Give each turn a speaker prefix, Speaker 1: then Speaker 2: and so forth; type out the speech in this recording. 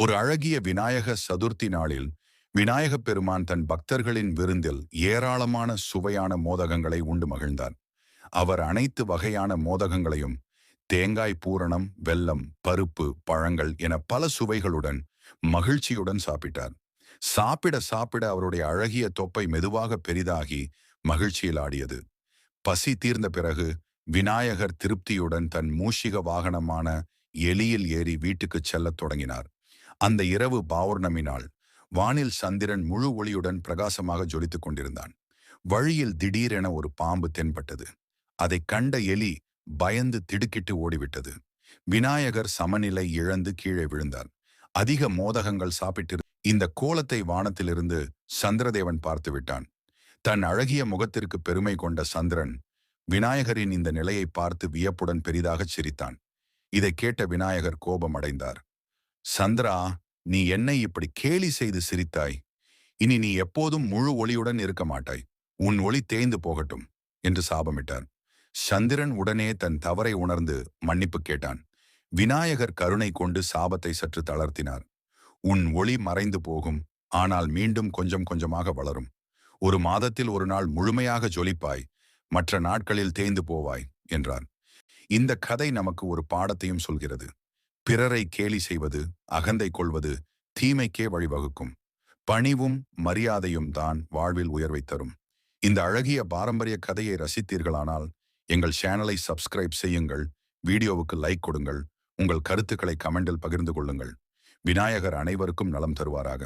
Speaker 1: ஒரு அழகிய விநாயக சதுர்த்தி நாளில் விநாயக பெருமான் தன் பக்தர்களின் விருந்தில் ஏராளமான சுவையான மோதகங்களை உண்டு மகிழ்ந்தார். அவர் அனைத்து வகையான மோதகங்களையும் தேங்காய் பூரணம் வெல்லம் பருப்பு பழங்கள் என பல சுவைகளுடன் மகிழ்ச்சியுடன் சாப்பிட்டார். சாப்பிட சாப்பிட அவருடைய அழகிய தொப்பை மெதுவாக பெரிதாகி மகிழ்ச்சியில் ஆடியது. பசி தீர்ந்த பிறகு விநாயகர் திருப்தியுடன் தன் மூஷிக வாகனமான எலியில் ஏறி வீட்டுக்குச் செல்லத் தொடங்கினார். அந்த இரவு பௌர்ணமி நாள் வானில் சந்திரன் முழு ஒளியுடன் பிரகாசமாக ஜொலித்துக் கொண்டிருந்தான். வழியில் திடீரென ஒரு பாம்பு தென்பட்டது. அதைக் கண்ட எலி பயந்து திடுக்கிட்டு ஓடிவிட்டது. விநாயகர் சமநிலை இழந்து கீழே விழுந்தார். அதிக மோதகங்கள் சாப்பிட்டு இந்த கோலத்தை வானத்திலிருந்து சந்திரதேவன் பார்த்து விட்டான். தன் அழகிய முகத்திற்கு பெருமை கொண்ட சந்திரன் விநாயகரின் இந்த நிலையை பார்த்து வியப்புடன் பெரிதாகச் சிரித்தான். இதை கேட்ட விநாயகர் கோபம் அடைந்தார். சந்திரா நீ என்னை இப்படி கேலி செய்து சிரித்தாய். இனி நீ எப்போதும் முழு ஒளியுடன் இருக்க மாட்டாய். உன் ஒளி தேய்ந்து போகட்டும் என்று சாபமிட்டார். சந்திரன் உடனே தன் தவறை உணர்ந்து மன்னிப்பு கேட்டான். விநாயகர் கருணை கொண்டு சாபத்தை சற்று தளர்த்தினார். உன் ஒளி மறைந்து போகும் ஆனால் மீண்டும் கொஞ்சம் கொஞ்சமாக வளரும். ஒரு மாதத்தில் ஒரு நாள் முழுமையாக ஜொலிப்பாய் மற்ற நாட்களில் தேய்ந்து போவாய் என்றார். இந்த கதை நமக்கு ஒரு பாடத்தையும் சொல்கிறது. பிறரை கேலி செய்வது அகந்தை கொள்வது தீமைக்கே வழிவகுக்கும். பணிவும் மரியாதையும் தான் வாழ்வில் உயர்வை தரும். இந்த அழகிய பாரம்பரிய கதையை ரசித்தீர்களானால் எங்கள் சேனலை சப்ஸ்கிரைப் செய்யுங்கள் வீடியோவுக்கு லைக் கொடுங்கள் உங்கள் கருத்துக்களை கமெண்டில் பகிர்ந்து கொள்ளுங்கள். விநாயகர் அனைவருக்கும் நலம் தருவாராக.